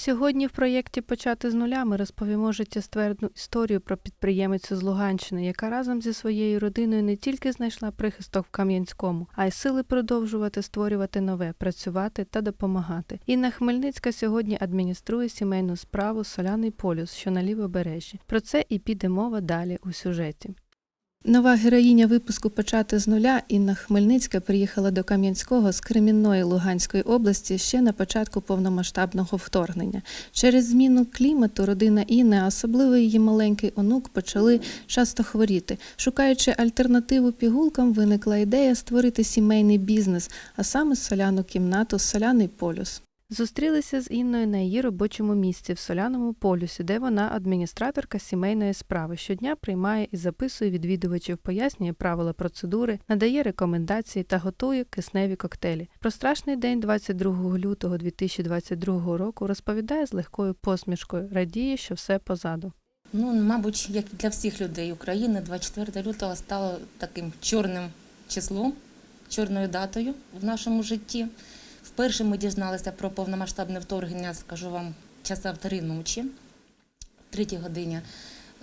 Сьогодні в проєкті Почати з нуля ми розповімо життєствердну історію про підприємицю з Луганщини, яка разом зі своєю родиною не тільки знайшла прихисток в Кам'янському, а й сили продовжувати створювати нове, працювати та допомагати. Інна Хмельницька сьогодні адмініструє сімейну справу Соляний полюс, що на лівобережжі. Про це і піде мова далі у сюжеті. Нова героїня випуску Почати з нуля Інна Хмельницька приїхала до Кам'янського з Кремінної Луганської області ще на початку повномасштабного вторгнення. Через зміну клімату родина Інни, а особливо її маленький онук, почали часто хворіти. Шукаючи альтернативу пігулкам, виникла ідея створити сімейний бізнес, а саме соляну кімнату Соляний полюс. Зустрілися з Інною на її робочому місці в Соляному полюсі, де вона адміністраторка сімейної справи. Щодня приймає і записує відвідувачів, пояснює правила процедури, надає рекомендації та готує кисневі коктейлі. Про страшний день 22 лютого 2022 року розповідає з легкою посмішкою, радіє, що все позаду. Ну, мабуть, як для всіх людей України, 24 лютого стало таким чорним числом, чорною датою в нашому житті. Вперше ми дізналися про повномасштабне вторгнення, скажу вам, часа в три ночі, в третій годині.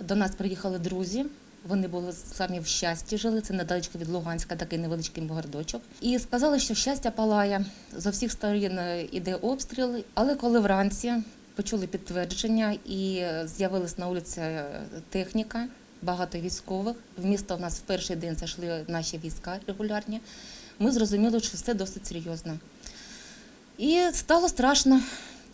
До нас приїхали друзі. Вони були самі в щасті жили. Це недалечко від Луганська, такий невеличкий городочок. І сказали, що щастя палає. З усіх сторін е, іде обстріл. Але коли вранці почули підтвердження і з'явилась на вулиці е, техніка, багато військових. В місто в нас в перший день зайшли наші війська регулярні. Ми зрозуміли, що все досить серйозно. І стало страшно,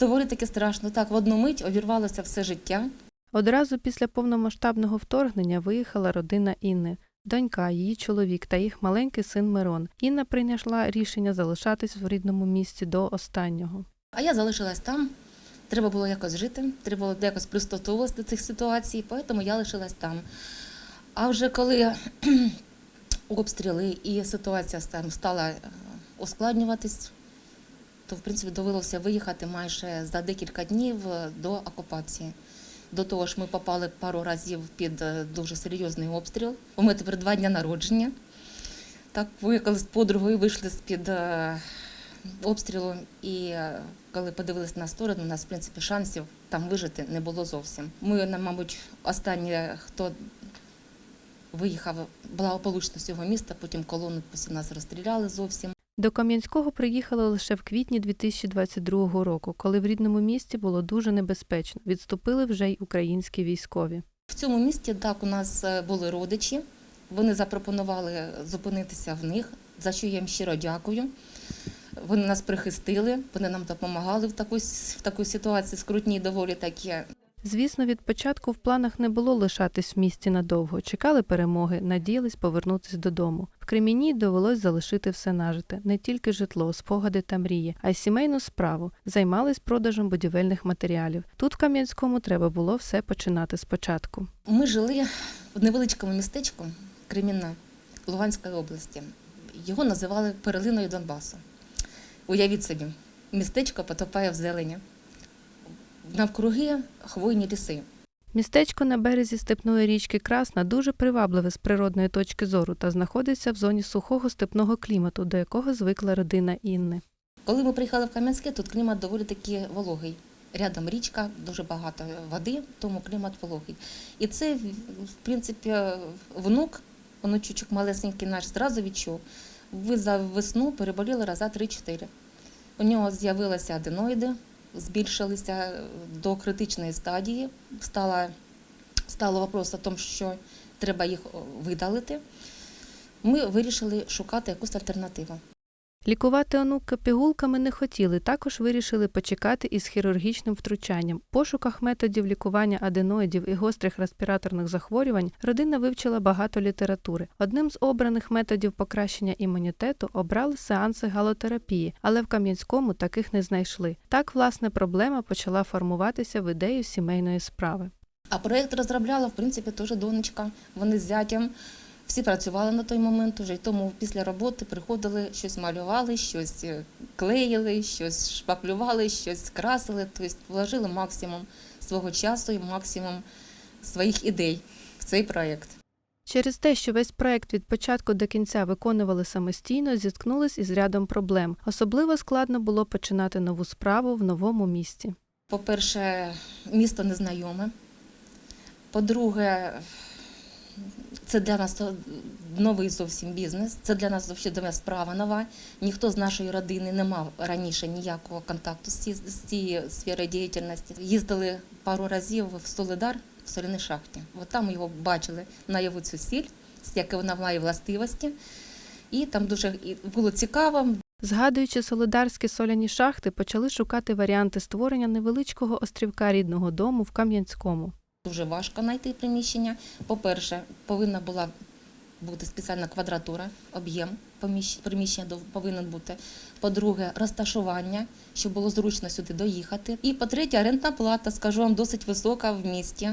доволі таки страшно. Так, в одну мить обірвалося все життя. Одразу після повномасштабного вторгнення виїхала родина Інни. Донька, її чоловік та їх маленький син Мирон. Інна прийняла рішення залишатись в рідному місці до останнього. А я залишилась там. Треба було якось жити, треба було якось пристосовуватися до цих ситуацій, тому я лишилась там. А вже коли обстріли і ситуація стала е, ускладнюватись, то в принципі довелося виїхати майже за декілька днів е, до окупації. До того ж, ми попали пару разів під е, дуже серйозний обстріл. У мене тепер два дні народження. Так виїхали з подругою, вийшли з-під е, обстрілу, і коли подивилися на сторону, у нас в принципі шансів там вижити не було зовсім. Ми, мабуть, останні, хто виїхав благополучно з цього міста, потім колону нас розстріляли зовсім. До Кам'янського приїхали лише в квітні 2022 року, коли в рідному місті було дуже небезпечно. Відступили вже й українські військові. В цьому місті так у нас е, були родичі. Вони запропонували зупинитися в них, за що я їм щиро дякую. Вони нас прихистили, вони нам допомагали в такій, в такій ситуації, скрутній доволі такі. Звісно, від початку в планах не було лишатись в місті надовго. Чекали перемоги, надіялись повернутися додому. В Креміні довелось залишити все нажите, не тільки житло, спогади та мрії, а й сімейну справу. Займались продажем будівельних матеріалів. Тут в Кам'янському треба було все починати спочатку. Ми жили в невеличкому містечку Кремінна Луганської області. Його називали перлиною Донбасу. Уявіть собі, містечко потопає в зелені. Навкруги хвойні ліси. Містечко на березі степної річки Красна дуже привабливе з природної точки зору та знаходиться в зоні сухого степного клімату, до якого звикла родина Інни. Коли ми приїхали в Кам'янське, тут клімат доволі таки вологий. Рядом річка, дуже багато води, тому клімат вологий. І це, в принципі, внук, онучучок малесенький наш, зразу відчув. Ви за весну переболіли раза 3-4. У нього з'явилися аденоїди, збільшилися до критичної стадії. Стало, стало вопрос о тому, що треба їх видалити. Ми вирішили шукати якусь альтернативу. Лікувати онука пігулками не хотіли, також вирішили почекати із хірургічним втручанням. В пошуках методів лікування аденоїдів і гострих респіраторних захворювань родина вивчила багато літератури. Одним з обраних методів покращення імунітету обрали сеанси галотерапії, але в Кам'янському таких не знайшли. Так, власне, проблема почала формуватися в ідею сімейної справи. А проєкт розробляла, в принципі, теж донечка. Вони з зятям. Всі працювали на той момент уже, і тому після роботи приходили, щось малювали, щось е, клеїли, щось шпаклювали, щось красили, тобто вложили максимум свого часу і максимум своїх ідей в цей проєкт. Через те, що весь проект від початку до кінця виконували самостійно, зіткнулись із рядом проблем. Особливо складно було починати нову справу в новому місті. По-перше, місто незнайоме. По-друге, це для нас то новий зовсім бізнес. Це для нас зовсім справа нова. Ніхто з нашої родини не мав раніше ніякого контакту з ці- з цією сферою діяльності. Їздили пару разів в Солидар в соляній шахті. От там його бачили наяву цю сіль, яке вона має властивості. І там дуже було цікаво. Згадуючи солидарські соляні шахти, почали шукати варіанти створення невеличкого острівка рідного дому в Кам'янському. Дуже важко знайти приміщення. По-перше, повинна була бути спеціальна квадратура, об'єм приміщення повинен бути. По-друге, розташування, щоб було зручно сюди доїхати. І по-третє, орендна плата, скажу вам, досить висока в місті.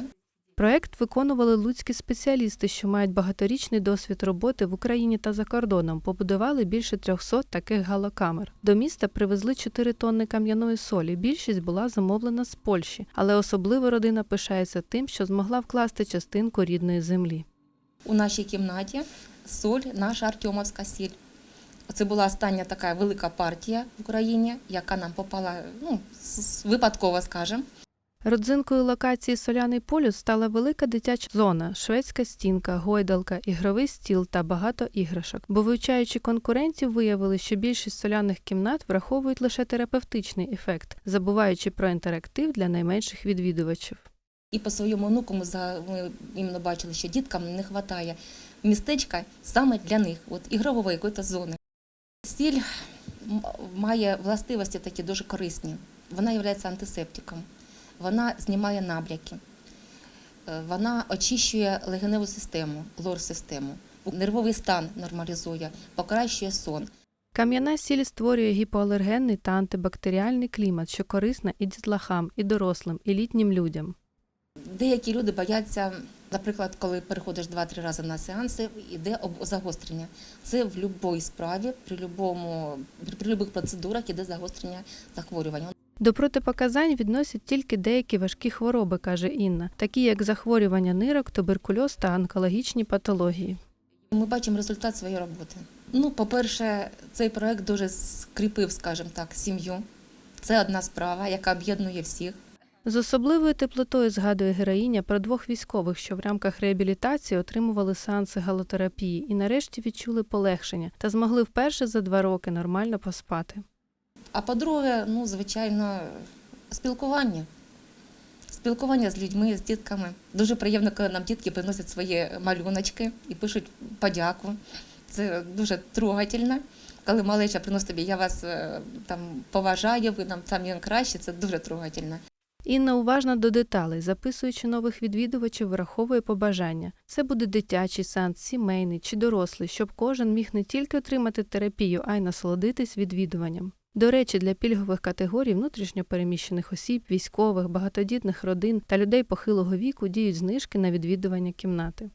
Проект виконували луцькі спеціалісти, що мають багаторічний досвід роботи в Україні та за кордоном. Побудували більше 300 таких галокамер. До міста привезли 4 тонни кам'яної солі. Більшість була замовлена з Польщі, але особливо родина пишається тим, що змогла вкласти частинку рідної землі. У нашій кімнаті соль, наша Артемовська сіль. Це була остання така велика партія в Україні, яка нам попала ну, випадково, скажімо. Родзинкою локації Соляний полюс стала велика дитяча зона, шведська стінка, гойдалка, ігровий стіл та багато іграшок. Бо вивчаючи конкурентів, виявили, що більшість соляних кімнат враховують лише терапевтичний ефект, забуваючи про інтерактив для найменших відвідувачів. І по своєму онуку ми, ми іменно бачили, що діткам не вистачає містечка саме для них, от ігрової якоїсь зони. Сіль м- має властивості такі дуже корисні. Вона є антисептиком, вона знімає набряки, Е, вона очищує легеневу систему, лор-систему, нервовий стан нормалізує, покращує сон. Кам'яна сіль створює гіпоалергенний та антибактеріальний клімат, що корисна і дітлахам, і дорослим, і літнім людям. Деякі люди бояться, наприклад, коли переходиш 2-3 рази на сеанси, йде загострення. Це в будь-якій справі, при любому, при, при будь-яких процедурах іде загострення захворювання. До протипоказань відносять тільки деякі важкі хвороби, каже Інна, такі як захворювання нирок, туберкульоз та онкологічні патології. Ми бачимо результат своєї роботи. Ну, по-перше, цей проект дуже скріпив, скажімо так, сім'ю. Це одна справа, яка об'єднує всіх. З особливою теплотою згадує героїня про двох військових, що в рамках реабілітації отримували сеанси галотерапії і нарешті відчули полегшення та змогли вперше за два роки нормально поспати. А по-друге, ну, звичайно, спілкування. Спілкування з людьми, з дітками. Дуже приємно, коли нам дітки приносять свої малюночки і пишуть подяку. Це дуже трогательно. Коли малеча приносить тобі, я вас е, там поважаю, ви нам там краще, це дуже трогательно. Інна уважна до деталей, записуючи нових відвідувачів, враховує побажання. Це буде дитячий сеанс, сімейний чи дорослий, щоб кожен міг не тільки отримати терапію, а й насолодитись відвідуванням. До речі, для пільгових категорій внутрішньопереміщених осіб, військових, багатодітних родин та людей похилого віку діють знижки на відвідування кімнати.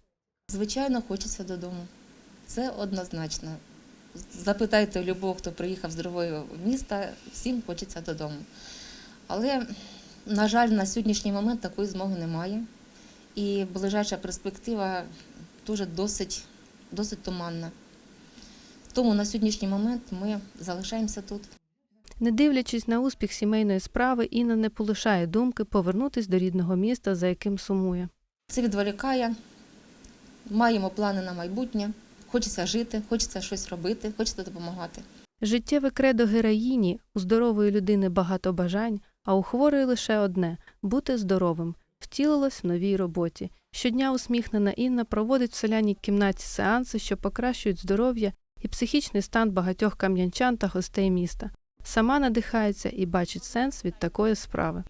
Звичайно, хочеться додому. Це однозначно. Запитайте любого, хто приїхав з другого міста, всім хочеться додому. Але, на жаль, на сьогоднішній момент такої змоги немає. І ближайша перспектива дуже досить, досить туманна. Тому на сьогоднішній момент ми залишаємося тут. Не дивлячись на успіх сімейної справи, Інна не полишає думки повернутись до рідного міста, за яким сумує. Це відволікає. Маємо плани на майбутнє. Хочеться жити, хочеться щось робити, хочеться допомагати. Життєве кредо героїні у здорової людини багато бажань, а у хворої лише одне бути здоровим, втілилось в новій роботі. Щодня усміхнена Інна проводить в селяній кімнаті сеанси, що покращують здоров'я і психічний стан багатьох кам'янчан та гостей міста. Сама надихається і бачить сенс від такої справи.